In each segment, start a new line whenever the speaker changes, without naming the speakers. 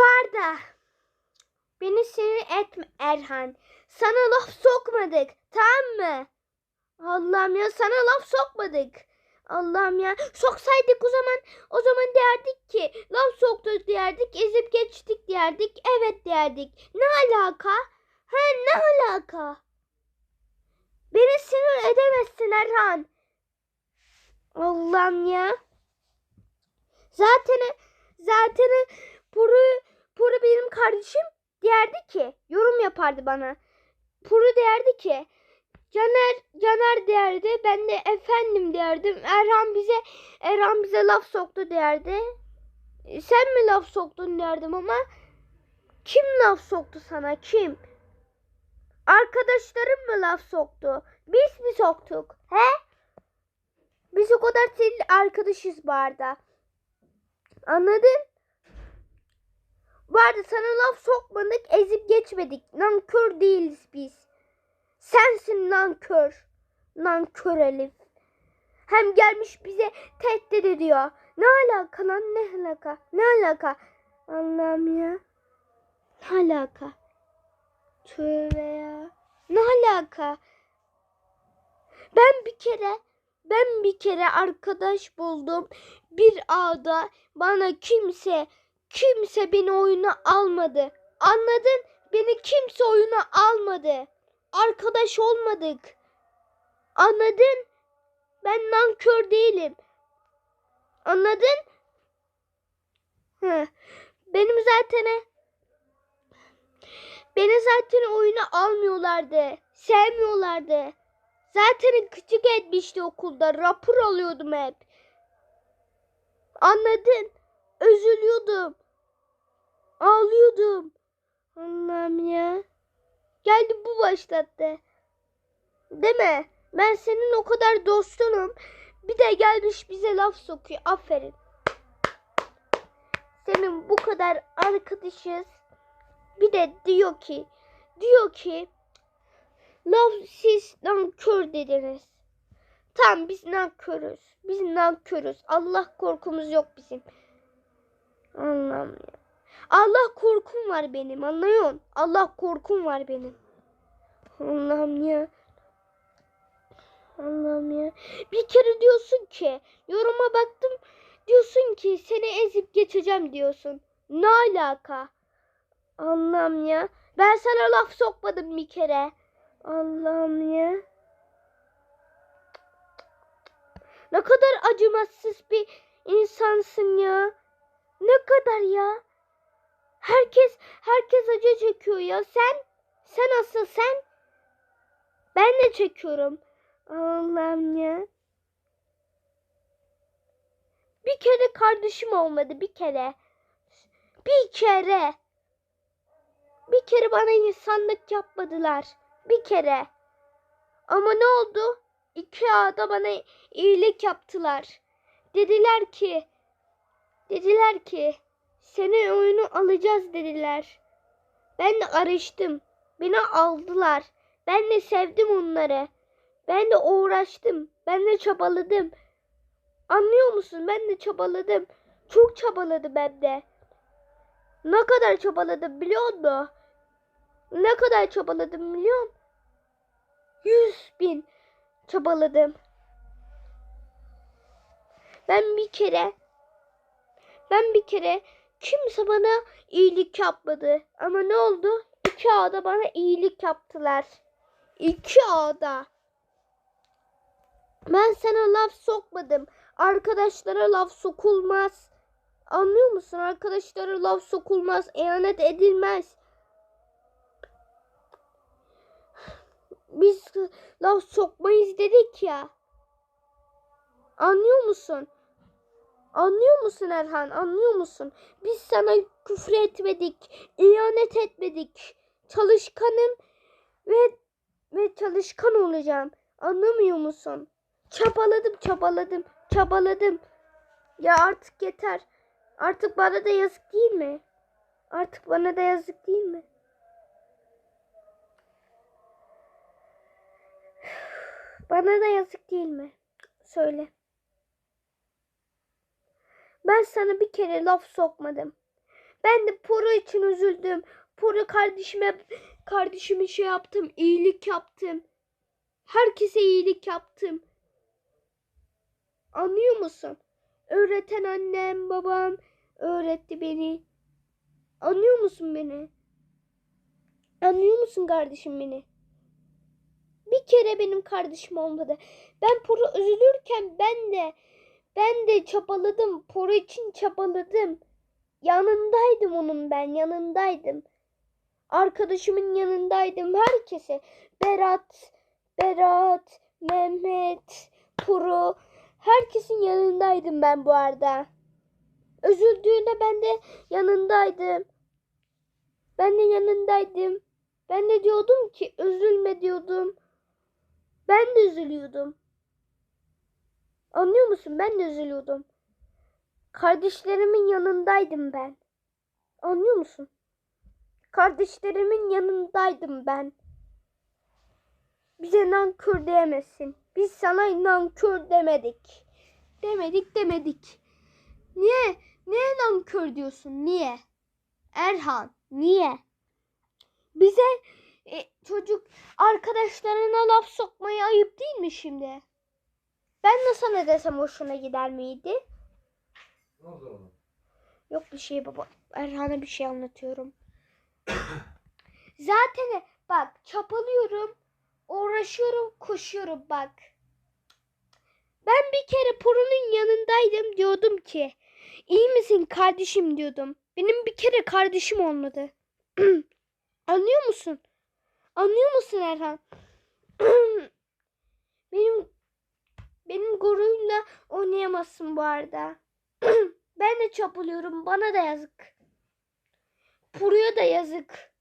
Barda. Beni sinir etme Erhan. Sana laf sokmadık. Tamam mı? Allah'ım ya sana laf sokmadık. Allah'ım ya. Soksaydık o zaman o zaman derdik ki laf soktuk derdik, ezip geçtik derdik, evet derdik. Ne alaka? Ha ne alaka? Beni sinir edemezsin Erhan. Allah'ım ya. Zaten zaten Puru Puru benim kardeşim derdi ki yorum yapardı bana. Puru derdi ki Caner Caner derdi. Ben de efendim derdim. Erhan bize Erhan bize laf soktu derdi. Sen mi laf soktun derdim ama kim laf soktu sana? Kim? Arkadaşlarım mı laf soktu? Biz mi soktuk? He? Biz o kadar senin arkadaşız barda. Anladın? Vardı sana laf sokmadık, ezip geçmedik. Nankör değiliz biz. Sensin nankör. Nankör Elif. Hem gelmiş bize tehdit ediyor. Ne alaka lan ne alaka? Ne alaka? Allah'ım ya. Ne alaka? Tövbe ya. Ne alaka? Ben bir kere ben bir kere arkadaş buldum. Bir ağda bana kimse kimse beni oyuna almadı. Anladın? Beni kimse oyuna almadı. Arkadaş olmadık. Anladın? Ben nankör değilim. Anladın? Benim zaten beni zaten oyuna almıyorlardı. Sevmiyorlardı. Zaten küçük etmişti okulda. Rapor alıyordum hep. Anladın? Üzülüyordum. Ağlıyordum. Allah'ım ya. Geldi bu başlattı. Mi? Ben senin o kadar dostunum. Bir de gelmiş bize laf sokuyor. Aferin. Senin bu kadar arkadaşız. Bir de diyor ki diyor ki laf siz nankör dediniz. Tamam biz nankörüz. Biz nankörüz. Allah korkumuz yok bizim. Ya. Allah korkum var benim anlıyorsun? Allah korkum var benim. Allah'ım ya. Allah'ım ya. Bir kere diyorsun ki yoruma baktım diyorsun ki seni ezip geçeceğim diyorsun. Ne alaka? Allah'ım ya. Ben sana laf sokmadım bir kere. Allah'ım ya. Ne kadar acımasız bir insansın ya. Ne kadar ya. Herkes herkes acı çekiyor ya. Sen sen asıl sen. Ben de çekiyorum. Allah'ım ya. Bir kere kardeşim olmadı bir kere. Bir kere. Bir kere bana insanlık yapmadılar. Bir kere. Ama ne oldu? İki ağda bana iyilik yaptılar. Dediler ki dediler ki seni oyunu alacağız dediler. Ben de araştım. Beni aldılar. Ben de sevdim onları. Ben de uğraştım. Ben de çabaladım. Anlıyor musun? Ben de çabaladım. Çok çabaladım ben de. Ne kadar çabaladım biliyor musun? Ne kadar çabaladım biliyor musun? Yüz bin çabaladım. Ben bir kere ben bir kere kimse bana iyilik yapmadı. Ama ne oldu? İki ağda bana iyilik yaptılar. İki ağda. Ben sana laf sokmadım. Arkadaşlara laf sokulmaz. Anlıyor musun? Arkadaşlara laf sokulmaz. ihanet edilmez. Biz laf sokmayız dedik ya. Anlıyor musun? Anlıyor musun Erhan? Anlıyor musun? Biz sana küfür etmedik. ihanet etmedik. Çalışkanım ve ve çalışkan olacağım. Anlamıyor musun? Çabaladım, çabaladım, çabaladım. Ya artık yeter. Artık bana da yazık değil mi? Artık bana da yazık değil mi? Bana da yazık değil mi? Söyle. Ben sana bir kere laf sokmadım. Ben de Poro için üzüldüm. Poro kardeşime kardeşime şey yaptım. iyilik yaptım. Herkese iyilik yaptım. Anlıyor musun? Öğreten annem, babam öğretti beni. Anlıyor musun beni? Anlıyor musun kardeşim beni? Bir kere benim kardeşim olmadı. Ben Poro üzülürken ben de ben de çabaladım. Poro için çabaladım. Yanındaydım onun ben, yanındaydım. Arkadaşımın yanındaydım herkese. Berat, Berat, Mehmet, Poro herkesin yanındaydım ben bu arada. Üzüldüğünde ben de yanındaydım. Ben de yanındaydım. Ben de diyordum ki üzülme diyordum. Ben de üzülüyordum. Anlıyor musun? Ben de üzülüyordum. Kardeşlerimin yanındaydım ben. Anlıyor musun? Kardeşlerimin yanındaydım ben. Bize nankör diyemezsin. Biz sana nankör demedik. Demedik demedik. Niye? Niye nankör diyorsun? Niye? Erhan, niye? Bize e, çocuk arkadaşlarına laf sokmaya ayıp değil mi şimdi? Ben de sana desem hoşuna gider miydi?
Ne oldu?
Yok bir şey baba. Erhan'a bir şey anlatıyorum. Zaten bak çapalıyorum. Uğraşıyorum, koşuyorum bak. Ben bir kere Puru'nun yanındaydım diyordum ki. iyi misin kardeşim diyordum. Benim bir kere kardeşim olmadı. Anlıyor musun? Anlıyor musun Erhan? gururumla oynayamazsın bu arada. ben de çapılıyorum. Bana da yazık. Puru'ya da yazık.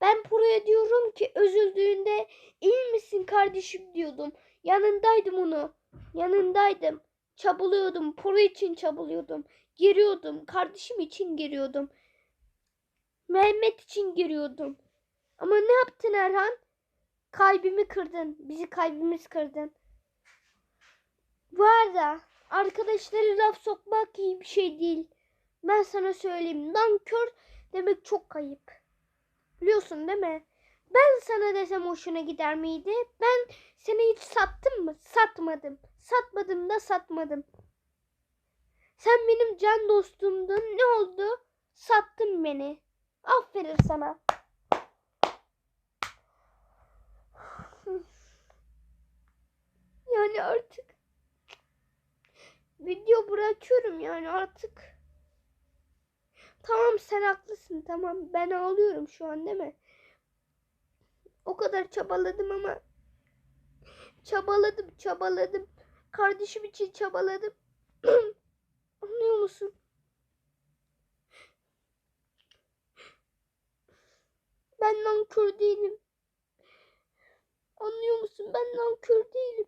Ben Puru'ya diyorum ki üzüldüğünde iyi misin kardeşim diyordum. Yanındaydım onu. Yanındaydım. Çabalıyordum. Puru için çabalıyordum. Giriyordum. Kardeşim için giriyordum. Mehmet için giriyordum. Ama ne yaptın Erhan? Kalbimi kırdın. Bizi kalbimiz kırdın. Bu arada arkadaşları laf sokmak iyi bir şey değil. Ben sana söyleyeyim. Nankör demek çok kayıp. Biliyorsun değil mi? Ben sana desem hoşuna gider miydi? Ben seni hiç sattım mı? Satmadım. Satmadım da satmadım. Sen benim can dostumdun. Ne oldu? Sattın beni. Aferin sana. Yani artık video bırakıyorum yani artık. Tamam sen haklısın tamam ben ağlıyorum şu an değil mi? O kadar çabaladım ama çabaladım çabaladım. Kardeşim için çabaladım. Anlıyor musun? Ben nankör değilim. Anlıyor musun? Ben nankör değilim.